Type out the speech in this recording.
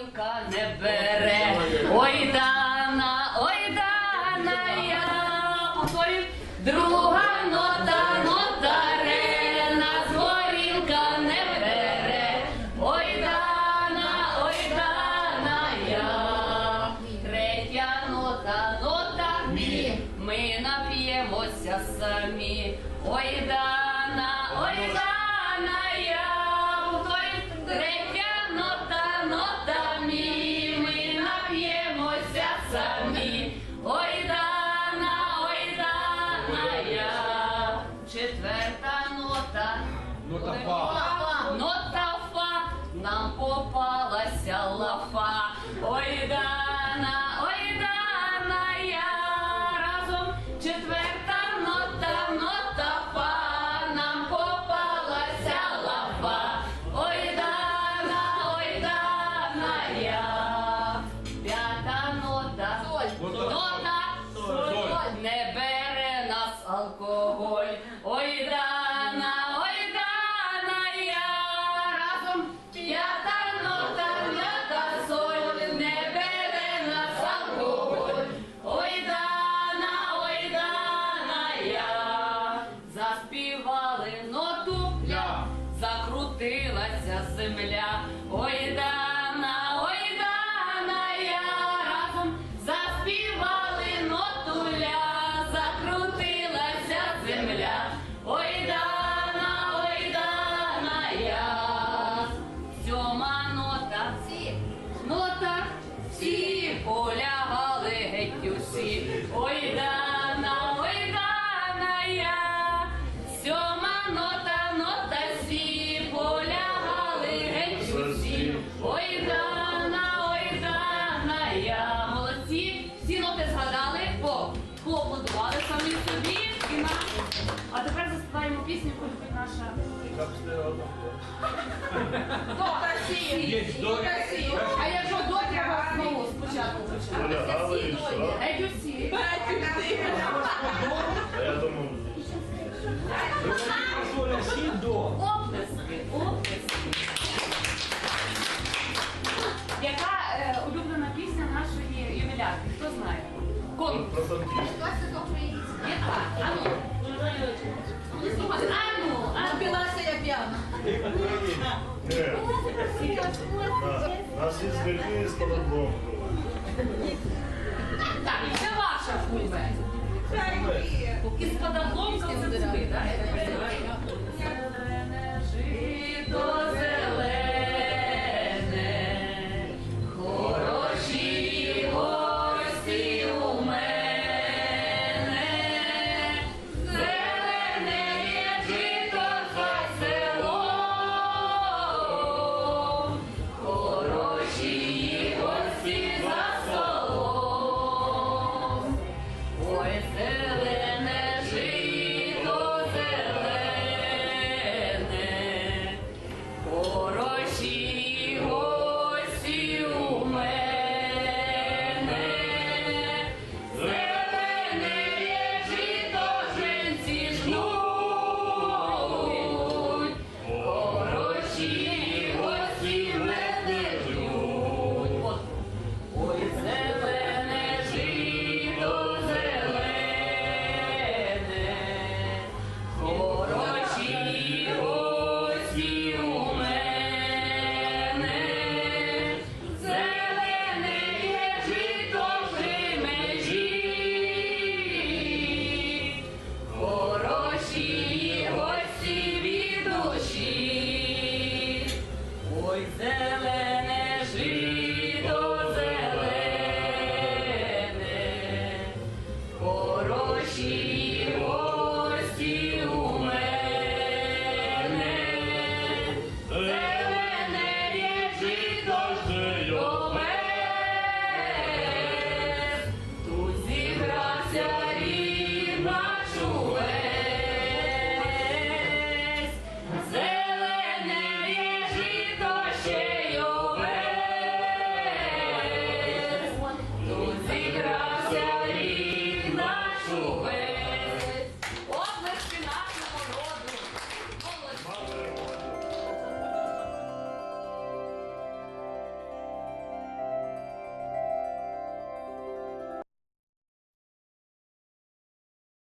Горілка не бере, ой дана, ой дана, я повторюю, друга нота, нота ре, нас горілка не бере, ой дана, ой дана, я, третя нота, нота мі, ми нап'ємося самі, ой дана, ой дана, я, повторюю, третя Четверта нота. Нота фа. Алкоголь. Ой, дана, ой, дана я. Разом п'ята нота, нота соль. Не бере нас алкоголь. Ой, дана, ой, дана я. Заспівали ноту. Я. Закрутилася земля, ой дана, полягали геть усі, ой дана, ой дана я. Сьома нота, нота сі, полягали геть усі. Ой, дана, ой, дана я. Молодці, всі ноти згадали, по поаплодували самі собі і нам. А тепер заспіваємо пісню, яку наша. Є до. А якщо до треба знову спочатку. Полягали і що? Геть. А я думав. Оплески, оплески. Яка е, улюблена пісня нашої ювілярки? Хто знає? Конкурс. танкіст. Яка? Ану. Ану, ану. Напилася я п'яна. Ні, на- нас із Вільні з Колобром. Так, це ваша фульбе. Із подобломком